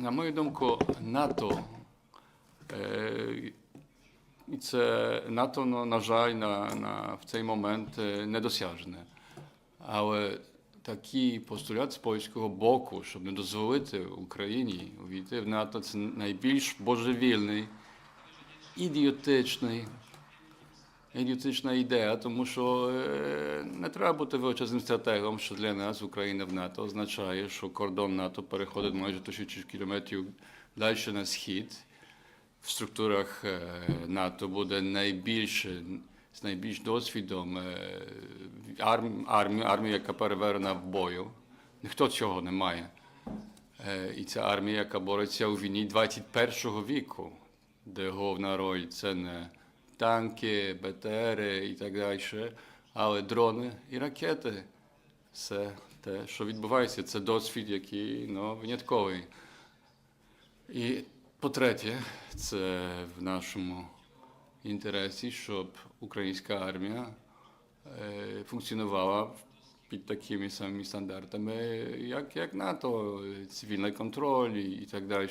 На мою думку, НАТО е, і це НАТО, на жаль, на, на, в цей момент е, недосяжне. Але такий постулят з польського боку, щоб не дозволити Україні увійти в НАТО, це найбільш божевільний, ідіотичний, ідіотична ідея, тому що е, не треба бути величезним стратегом, що для нас Україна в НАТО означає, що кордон НАТО переходить майже тисячу кілометрів далі на схід. В структурах е, НАТО буде найбільше з найбільш досвідом е, арм- армія, армія, яка перевернена в бою. Ніхто цього не має. І це армія, яка бореться у війні 21 віку, де головна роль це не танки, БТРи і так далі, але дрони і ракети. Це те, що відбувається, це досвід, який ну, винятковий. І по-третє, це в нашому інтересі, щоб українська армія е, функціонувала під такими самими стандартами, як, як НАТО, цивільний контроль і, так далі.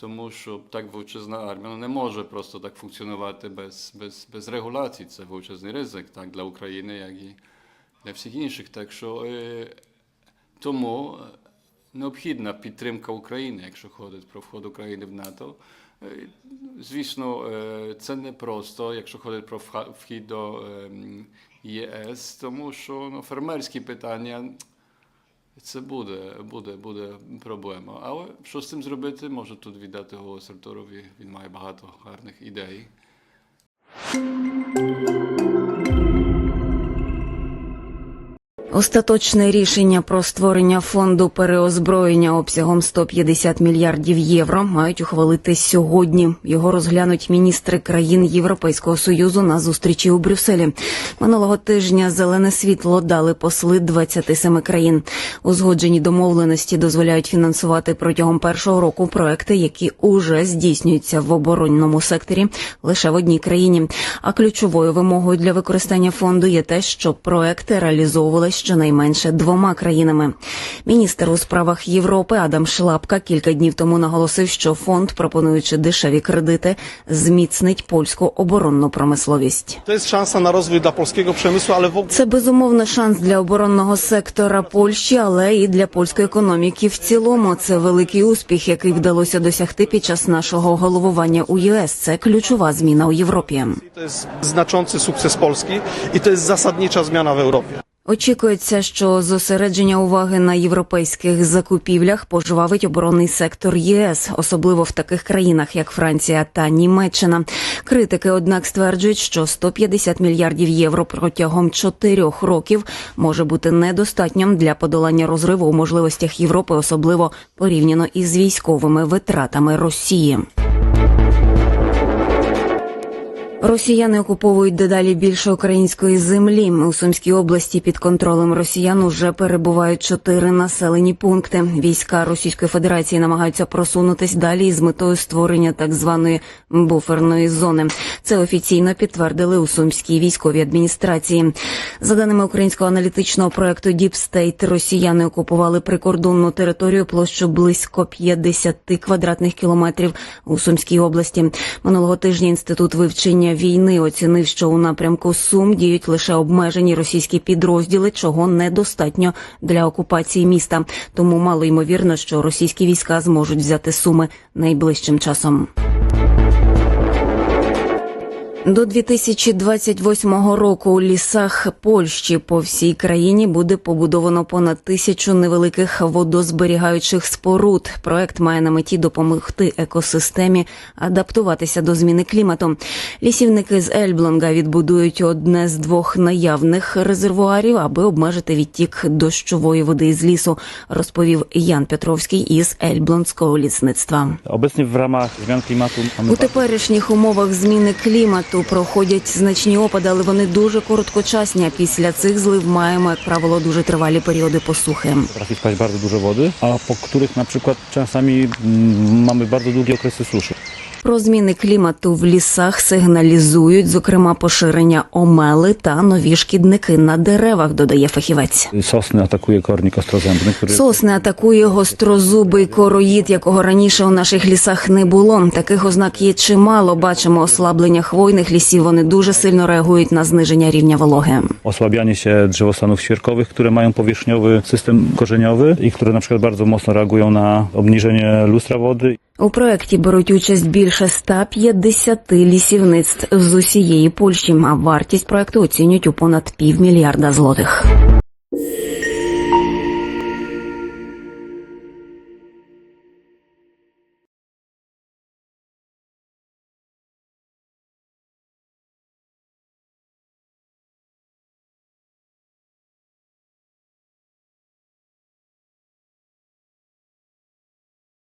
Тому що так величезна армія не може просто так функціонувати без, без, без регуляцій. Це величезний ризик так, для України, як і для всіх інших. Так що е, тому е, необхідна підтримка України, якщо ходить про вход України в НАТО. Е, Звісно, е, це не просто, якщо ходить про вхід до ем, ЄС, тому що ну, фермерські питання це буде, буде, буде проблема. Але що з цим зробити, можу тут віддати голос Артурові. Він має багато гарних ідей. Остаточне рішення про створення фонду переозброєння обсягом 150 мільярдів євро мають ухвалити сьогодні. Його розглянуть міністри країн Європейського союзу на зустрічі у Брюсселі. Минулого тижня зелене світло дали посли 27 країн. Узгоджені домовленості дозволяють фінансувати протягом першого року проекти, які уже здійснюються в оборонному секторі лише в одній країні. А ключовою вимогою для використання фонду є те, що проекти реалізовували щонайменше двома країнами. Міністр у справах Європи Адам Шлапка кілька днів тому наголосив, що фонд, пропонуючи дешеві кредити, зміцнить польську оборонну промисловість. Szansa na rozwój dla polskiego przemysłu, ale Це безумовно шанс для оборонного сектора Польщі, але і для польської економіки. В цілому це великий успіх, який вдалося досягти під час нашого головування у ЄС. Це ключова зміна у Європі. znaczący sukces Polski i to jest zasadnicza zmiana w Europie. Очікується, що зосередження уваги на європейських закупівлях пожвавить оборонний сектор ЄС, особливо в таких країнах, як Франція та Німеччина. Критики, однак, стверджують, що 150 мільярдів євро протягом чотирьох років може бути недостатнім для подолання розриву у можливостях Європи, особливо порівняно із військовими витратами Росії. Росіяни окуповують дедалі більше української землі. У Сумській області під контролем росіян уже перебувають чотири населені пункти. Війська Російської Федерації намагаються просунутись далі з метою створення так званої буферної зони. Це офіційно підтвердили у Сумській військовій адміністрації. За даними українського аналітичного проекту State, росіяни окупували прикордонну територію площу близько 50 квадратних кілометрів у Сумській області. Минулого тижня інститут вивчення війни оцінив, що у напрямку Сум діють лише обмежені російські підрозділи, чого недостатньо для окупації міста. Тому мало ймовірно, що російські війська зможуть взяти суми найближчим часом. До 2028 року у лісах Польщі по всій країні буде побудовано понад тисячу невеликих водозберігаючих споруд. Проект має на меті допомогти екосистемі адаптуватися до зміни клімату. Лісівники з Ельблонга відбудують одне з двох наявних резервуарів, аби обмежити відтік дощової води з лісу, розповів Ян Петровський із Ельблонського лісництва. W ramach zmian klimatu У теперішніх умовах зміни клімату проходять значні опади, але вони дуже короткочасні. Після цих злив маємо, як правило, дуже тривалі періоди посухи. potrafi spaść bardzo dużo wody, a po których na przykład czasami mm, mamy. Про зміни клімату в лісах сигналізують, зокрема, поширення омели та нові шкідники на деревах, додає фахівець. Sosny atakuje kornik ostrozębny, Сосни атакує гострозубий короїд, якого раніше у наших лісах не було. Таких ознак є чимало. Бачимо ослаблення хвойних лісів. Вони дуже сильно реагують на зниження рівня вологи. osłabianie się drzewostanów świerkowych, które mają powierzchniowy system korzeniowy i które na przykład bardzo mocno reagują na obniżenie lustra wody. У проєкті беруть участь більше 150 лісівництв з усієї Польщі. А вартість проекту оцінюють у понад півмільярда злотих.